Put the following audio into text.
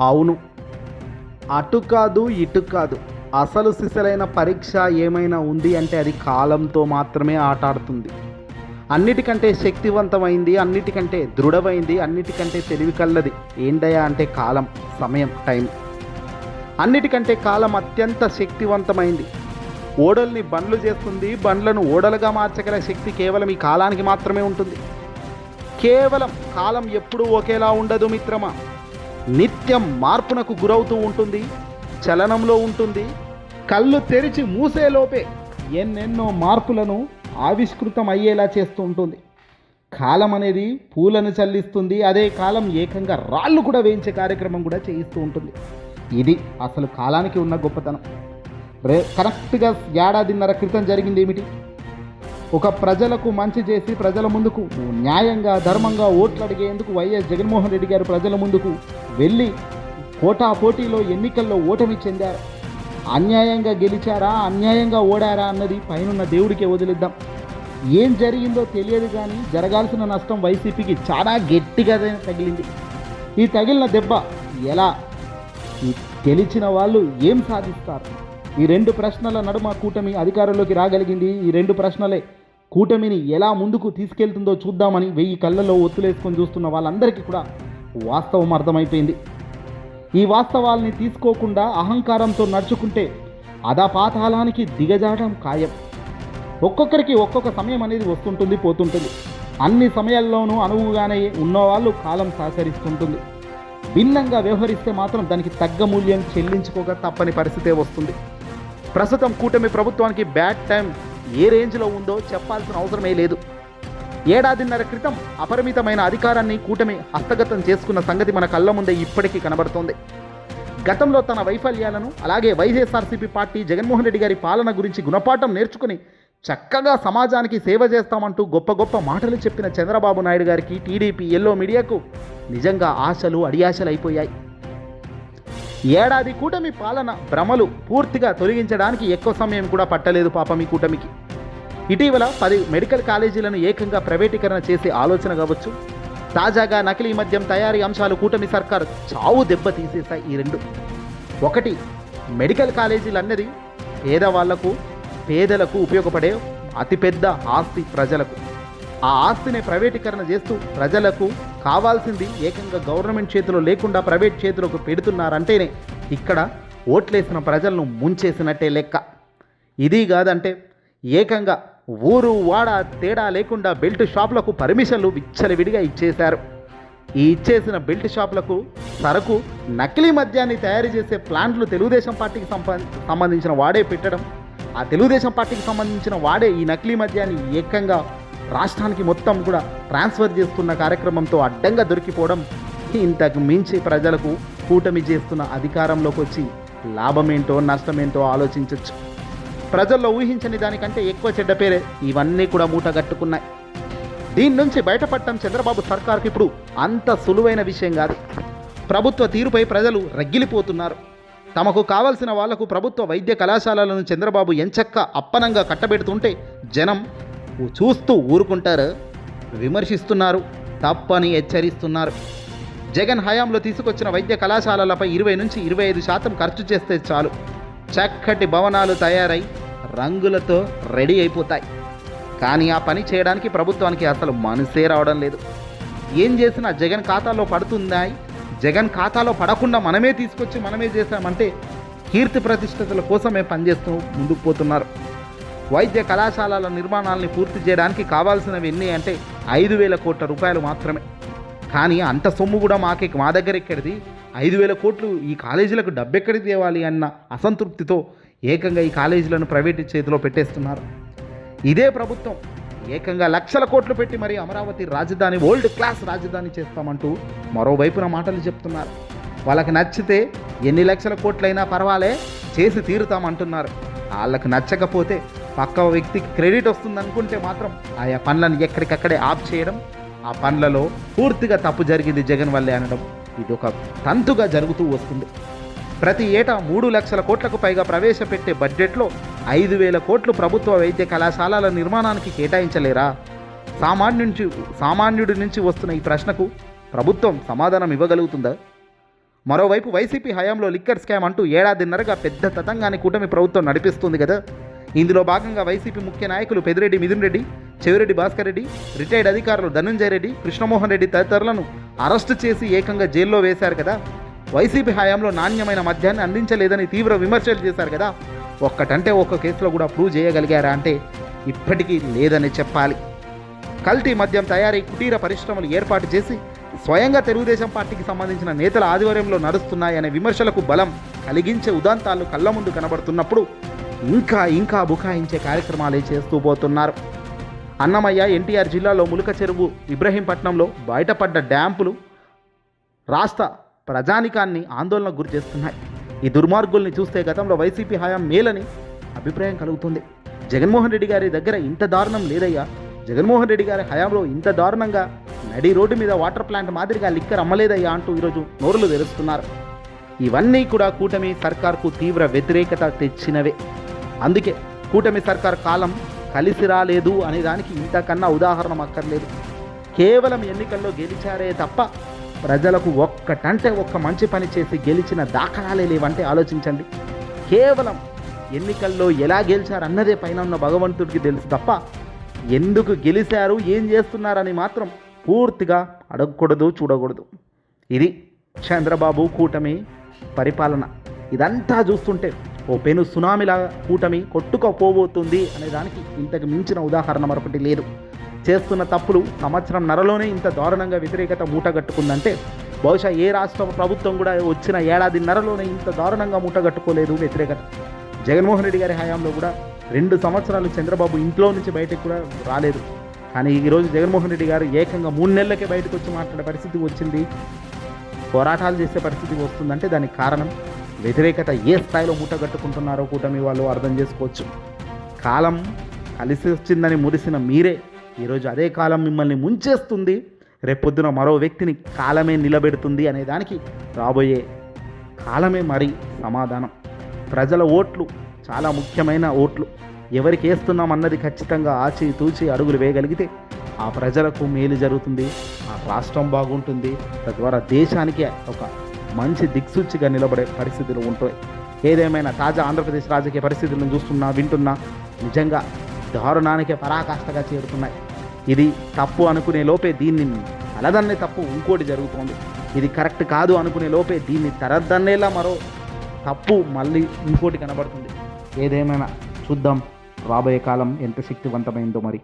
అవును. అటు కాదు ఇటు కాదు. అసలు సిసలైన పరీక్ష ఏమైనా ఉంది అంటే అది కాలంతో మాత్రమే ఆట ఆడుతుంది అన్నిటికంటే శక్తివంతమైంది అన్నిటికంటే దృఢమైంది అన్నిటికంటే తెలివి కల్లది ఏంటయ్యా అంటే కాలం సమయం టైం. అన్నిటికంటే కాలం అత్యంత శక్తివంతమైంది. ఓడల్ని బండ్లు చేస్తుంది బండ్లను ఓడలుగా మార్చగల శక్తి కేవలం ఈ కాలానికి మాత్రమే ఉంటుంది. కేవలం కాలం ఎప్పుడూ ఒకేలా ఉండదు మిత్రమా? నిత్యం మార్పునకు గురవుతూ ఉంటుంది చలనంలో ఉంటుంది. కళ్ళు తెరిచి మూసేలోపే ఎన్నెన్నో మార్పులను ఆవిష్కృతం అయ్యేలా చేస్తూ ఉంటుంది. కాలం అనేది పూలను చల్లిస్తుంది అదే కాలం ఏకంగా రాళ్ళు కూడా వేయించే కార్యక్రమం కూడా చేయిస్తూ ఉంటుంది. ఇది అసలు కాలానికి ఉన్న గొప్పతనం. రే కరెక్ట్గా ఏడాదిన్నర క్రితం జరిగింది ఏమిటి? ఒక ప్రజలకు మంచి చేసి ప్రజల ముందుకు న్యాయంగా ధర్మంగా ఓట్లు అడిగేందుకు వైఎస్ జగన్మోహన్ రెడ్డి గారు ప్రజల ముందుకు వెళ్ళి కోటా పోటీలో ఎన్నికల్లో ఓటమి చెందారు. అన్యాయంగా గెలిచారా అన్యాయంగా ఓడారా అన్నది పైనున్న దేవుడికే వదిలిద్దాం. ఏం జరిగిందో తెలియదు కానీ జరగాల్సిన నష్టం వైసీపీకి చాలా గట్టిగా తగిలింది. ఈ తగిలిన దెబ్బ ఎలా? గెలిచిన వాళ్ళు ఏం సాధిస్తారు? ఈ రెండు ప్రశ్నల నడుమ కూటమి అధికారంలోకి రాగలిగింది. ఈ రెండు ప్రశ్నలే కూటమిని ఎలా ముందుకు తీసుకెళ్తుందో చూద్దామని వెయ్యి కళ్ళలో ఒత్తులేసుకొని చూస్తున్న వాళ్ళందరికీ కూడా వాస్తవం అర్థమైపోయింది. ఈ వాస్తవాల్ని తీసుకోకుండా అహంకారంతో నడుచుకుంటే అధపాతాళానికి దిగజాడడం ఖాయం. ఒక్కొక్కరికి ఒక్కొక్క సమయం అనేది వస్తుంటుంది పోతుంటుంది. అన్ని సమయాల్లోనూ అనువుగానే ఉన్నవాళ్ళు కాలం సహకరిస్తుంటుంది. భిన్నంగా వ్యవహరిస్తే మాత్రం దానికి తగ్గ మూల్యం చెల్లించుకోక తప్పని పరిస్థితే వస్తుంది. ప్రస్తుతం కూటమి ప్రభుత్వానికి బ్యాడ్ టైం ఏ రేంజ్లో ఉందో చెప్పాల్సిన అవసరమే లేదు. ఏడాదిన్నర క్రితం అపరిమితమైన అధికారాన్ని కూటమి హస్తగతం చేసుకున్న సంగతి మన కళ్ళ ముందే ఇప్పటికీ కనబడుతోంది. గతంలో తన వైఫల్యాలను అలాగే వైఎస్ఆర్సీపీ పార్టీ జగన్మోహన్ రెడ్డి గారి పాలన గురించి గుణపాఠం నేర్చుకుని చక్కగా సమాజానికి సేవ చేస్తామంటూ గొప్ప గొప్ప మాటలు చెప్పిన చంద్రబాబు నాయుడు గారికి టీడీపీ ఎల్లో మీడియాకు నిజంగా ఆశలు అడియాశలు అయిపోయాయి. ఏడాది కూటమి పాలన భ్రమలు పూర్తిగా తొలగించడానికి ఎక్కువ సమయం కూడా పట్టలేదు పాపం ఈ కూటమికి. ఇటీవల పది మెడికల్ కాలేజీలను ఏకంగా ప్రైవేటీకరణ చేసే ఆలోచన కావచ్చు. తాజాగా నకిలీ మద్యం తయారీ అంశాలు కూటమి సర్కార్ చావు దెబ్బ తీసేశాయి ఈ రెండు. ఒకటి మెడికల్ కాలేజీలు అన్నది పేదవాళ్ళకు పేదలకు ఉపయోగపడే అతిపెద్ద ఆస్తి ప్రజలకు. ఆ ఆస్తిని ప్రైవేటీకరణ చేస్తూ ప్రజలకు కావాల్సింది ఏకంగా గవర్నమెంట్ చేతిలో లేకుండా ప్రైవేట్ చేతిలోకి పెడుతున్నారంటేనే ఇక్కడ ఓట్లేసిన ప్రజలను ముంచేసినట్టే లెక్క. ఇది కాదంటే ఏకంగా ఊరు వాడ తేడా లేకుండా బెల్ట్ షాపులకు పర్మిషన్లు విచ్చలవిడిగా ఇచ్చేశారు. ఈ ఇచ్చేసిన బెల్ట్ షాపులకు సరకు నకిలీ మద్యాన్ని తయారు చేసే ప్లాంట్లు తెలుగుదేశం పార్టీకి సంబంధించిన వాడే పెట్టడం ఆ తెలుగుదేశం పార్టీకి సంబంధించిన వాడే ఈ నకిలీ మద్యాన్ని ఏకంగా రాష్ట్రానికి మొత్తం కూడా ట్రాన్స్ఫర్ చేస్తున్న కార్యక్రమంతో అడ్డంగా దొరికిపోవడం ఇంతకు మించి ప్రజలకు కూటమి చేస్తున్న అధికారంలోకి వచ్చి లాభమేంటో నష్టమేంటో ఆలోచించవచ్చు ప్రజల్లో ఊహించని దానికంటే ఎక్కువ చెడ్డ పేరే ఇవన్నీ కూడా మూటగట్టుకున్నాయి. దీని నుంచి బయటపడటం చంద్రబాబు సర్కార్కి ఇప్పుడు అంత సులువైన విషయం కాదు. ప్రభుత్వ తీరుపై ప్రజలు రగ్గిలిపోతున్నారు తమకు కావలసిన వాళ్ళకు ప్రభుత్వ వైద్య కళాశాలలను చంద్రబాబు ఎంచక్క అప్పనంగా కట్టబెడుతుంటే జనం చూస్తూ ఊరుకుంటారు విమర్శిస్తున్నారు తప్పని హెచ్చరిస్తున్నారు. జగన్ హయాంలో తీసుకొచ్చిన వైద్య కళాశాలలపై ఇరవై నుంచి ఇరవై ఐదు శాతం ఖర్చు చేస్తే చాలు. చక్కటి భవనాలు తయారై రంగులతో రెడీ అయిపోతాయి. కానీ ఆ పని చేయడానికి ప్రభుత్వానికి అసలు మనసే రావడం లేదు. ఏం చేసినా జగన్ ఖాతాలో పడుతున్నాయి. జగన్ ఖాతాలో పడకుండా మనమే తీసుకొచ్చి మనమే చేశామంటే కీర్తి ప్రతిష్టతల కోసమే పనిచేస్తూ ముందుకు పోతున్నారు. వైద్య కళాశాలల నిర్మాణాలని పూర్తి చేయడానికి కావాల్సినవి ఎన్ని అంటే ఐదు వేల కోట్ల రూపాయలు మాత్రమే. కానీ అంత సొమ్ము కూడా మాకే మా దగ్గర ఎక్కడిది? ఐదు వేల కోట్లు ఈ కాలేజీలకు డబ్బెక్కడికి తేవాలి అన్న అసంతృప్తితో ఏకంగా ఈ కాలేజీలను ప్రైవేటు చేతిలో పెట్టేస్తున్నారు. ఇదే ప్రభుత్వం ఏకంగా లక్షల కోట్లు పెట్టి మరి అమరావతి రాజధాని ఓల్డ్ క్లాస్ రాజధాని చేస్తామంటూ మరోవైపున మాటలు చెప్తున్నారు. వాళ్ళకి నచ్చితే ఎన్ని లక్షల కోట్లైనా పర్వాలే చేసి తీరుతామంటున్నారు. వాళ్ళకి నచ్చకపోతే పక్క వ్యక్తికి క్రెడిట్ వస్తుందనుకుంటే మాత్రం ఆయా పనులను ఎక్కడికక్కడే ఆఫ్ చేయడం ఆ పనులలో పూర్తిగా తప్పు జరిగింది జగన్ వల్లే అనడం. ఇది ఒక తంతుగా జరుగుతూ వస్తుంది. ప్రతి ఏటా మూడు లక్షల కోట్లకు పైగా ప్రవేశపెట్టే బడ్జెట్లో ఐదు వేల కోట్లు ప్రభుత్వ వైద్య కళాశాలల నిర్మాణానికి కేటాయించలేరా? సామాన్యుడి సామాన్యుడి నుంచి వస్తున్న ఈ ప్రశ్నకు ప్రభుత్వం సమాధానం ఇవ్వగలుగుతుందా? మరోవైపు వైసీపీ హయాంలో లిక్కర్ స్కామ్ అంటూ ఏడాదిన్నరగా పెద్ద తతంగాన్ని కూటమి ప్రభుత్వం నడిపిస్తుంది కదా. ఇందులో భాగంగా వైసీపీ ముఖ్య నాయకులు పెదిరెడ్డి మిథున్ రెడ్డి చెవిరెడ్డి భాస్కర్ రెడ్డి రిటైర్డ్ అధికారులు ధనంజయ రెడ్డి కృష్ణమోహన్ రెడ్డి తదితరులను అరెస్టు చేసి ఏకంగా జైల్లో వేశారు కదా. వైసీపీ హయాంలో నాణ్యమైన మద్యాన్ని అందించలేదని తీవ్ర విమర్శలు చేశారు కదా. ఒక్కటంటే ఒక్క కేసులో కూడా ప్రూవ్ చేయగలిగారా అంటే ఇప్పటికీ లేదని చెప్పాలి. కల్తీ మద్యం తయారీ కుటీర పరిశ్రమలు ఏర్పాటు చేసి స్వయంగా తెలుగుదేశం పార్టీకి సంబంధించిన నేతల ఆధ్వర్యంలో నడుస్తున్నాయనే విమర్శలకు బలం కలిగించే ఉదాంతాలు కళ్ళ ముందు కనబడుతున్నప్పుడు ఇంకా ఇంకా బుకాయించే కార్యక్రమాలే చేస్తూ పోతున్నారు. అన్నమయ్య ఎన్టీఆర్ జిల్లాలో ములుక చెరువు ఇబ్రహీంపట్నంలో బయటపడ్డ డ్యాంపులు రాష్ట్ర ప్రజానికాన్ని ఆందోళనకు గురి చేస్తున్నాయి. ఈ దుర్మార్గుల్ని చూస్తే గతంలో వైసీపీ హయాం మేలని అభిప్రాయం కలుగుతుంది. జగన్మోహన్ రెడ్డి గారి దగ్గర ఇంత దారుణం లేదయ్యా. జగన్మోహన్ రెడ్డి గారి హయాంలో ఇంత దారుణంగా నడి రోడ్డు మీద వాటర్ ప్లాంట్ మాదిరిగా లిక్కర్ అమ్మలేదయ్యా అంటూ ఈరోజు నోరులు తెరుస్తున్నారు. ఇవన్నీ కూడా కూటమి సర్కార్కు తీవ్ర వ్యతిరేకత తెచ్చినవే. అందుకే కూటమి సర్కార్ కాలం కలిసి రాలేదు అనే దానికి ఇంతకన్నా ఉదాహరణ అక్కర్లేదు. కేవలం ఎన్నికల్లో గెలిచారే తప్ప ప్రజలకు ఒక్కటంటే ఒక్క మంచి పని చేసి గెలిచిన దాఖలాలే లేవంటే ఆలోచించండి. కేవలం ఎన్నికల్లో ఎలా గెలిచారన్నదే పైన ఉన్న భగవంతుడికి తెలుసు తప్ప ఎందుకు గెలిచారు ఏం చేస్తున్నారని మాత్రం పూర్తిగా అడగకూడదు చూడకూడదు. ఇది చంద్రబాబు కూటమి పరిపాలన. ఇదంతా చూస్తుంటే ఓ పెను సునామీలా కూటమి కొట్టుకపోబోతుంది అనే దానికి ఇంతకు మించిన ఉదాహరణ మరొకటి లేదు. చేస్తున్న తప్పులు సంవత్సరం నరలోనే ఇంత దారుణంగా వ్యతిరేకత మూటగట్టుకుందంటే బహుశా ఏ రాష్ట్ర ప్రభుత్వం కూడా వచ్చిన ఏడాదిన్నరలోనే ఇంత దారుణంగా మూటగట్టుకోలేదు వ్యతిరేకత. జగన్మోహన్ రెడ్డి గారి హయాంలో కూడా రెండు సంవత్సరాలు చంద్రబాబు ఇంట్లో నుంచి బయటకు కూడా రాలేదు. కానీ ఈరోజు జగన్మోహన్ రెడ్డి గారు ఏకంగా మూడు నెలలకే బయటకు వచ్చి మాట్లాడే పరిస్థితి వచ్చింది. పోరాటాలు చేసే పరిస్థితి వస్తుందంటే దానికి కారణం వ్యతిరేకత ఏ స్థాయిలో మూటగట్టుకుంటున్నారో కూటమి వాళ్ళు అర్థం చేసుకోవచ్చు. కాలం కలిసి వచ్చిందని మురిసిన మీరే ఈరోజు అదే కాలం మిమ్మల్ని ముంచేస్తుంది. రేపొద్దున మరో వ్యక్తిని కాలమే నిలబెడుతుంది అనే దానికి రాబోయే కాలమే మరి సమాధానం. ప్రజల ఓట్లు చాలా ముఖ్యమైన ఓట్లు. ఎవరికి వేస్తున్నాం అన్నది ఖచ్చితంగా ఆచి తూచి అడుగులు వేయగలిగితే ఆ ప్రజలకు మేలు జరుగుతుంది. ఆ రాష్ట్రం బాగుంటుంది. తద్వారా దేశానికి ఒక మంచి దిక్సూచిగా నిలబడే పరిస్థితులు ఉంటాయి. ఏదేమైనా తాజా ఆంధ్రప్రదేశ్ రాజకీయ పరిస్థితులను చూస్తున్నా వింటున్నా నిజంగా దారుణానికే పరాకాష్ఠగా చేరుతున్నాయి. ఇది తప్పు అనుకునే లోపే దీన్ని అలదన్నే తప్పు ఇంకోటి జరుగుతోంది. ఇది కరెక్ట్ కాదు అనుకునే లోపే దీన్ని తరద్దన్నేలా మరో తప్పు మళ్ళీ ఇంకోటి కనబడుతుంది. ఏదేమైనా చూద్దాం రాబోయే కాలం ఎంత శక్తివంతమైందో మరి.